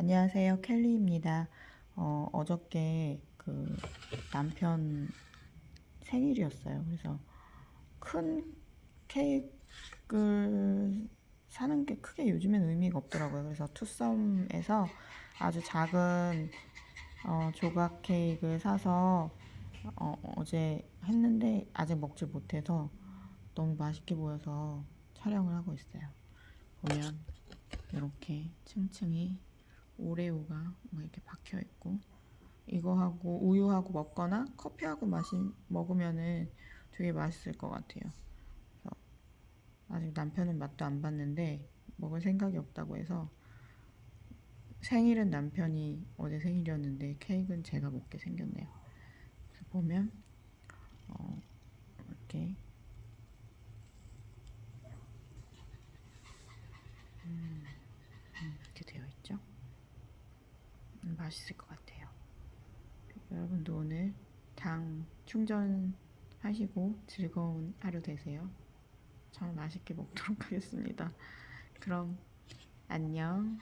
안녕하세요. 켈리입니다. 어, 어저께 그 남편 생일이었어요. 그래서 큰 케이크를 사는 게 크게 요즘엔 의미가 없더라고요. 그래서 투썸에서 아주 작은 어, 조각 케이크를 사서 어, 어제 했는데 아직 먹지 못해서 너무 맛있게 보여서 촬영을 하고 있어요. 보면 이렇게 층층이 오레오가 막 이렇게 박혀 있고 이거하고 우유하고 먹거나 커피하고 마시 먹으면은 되게 맛있을 것 같아요. 아직 남편은 맛도 안 봤는데 먹을 생각이 없다고 해서 생일은 남편이 어제 생일이었는데 케이크는 제가 먹게 생겼네요. 그래서 보면 어, 이렇게 음, 음, 이렇게 되어 있죠. 음, 맛있을 것 같아요. 여러분도 오늘 당 충전하시고 즐거운 하루 되세요. 저 맛있게 먹도록 하겠습니다. 그럼 안녕.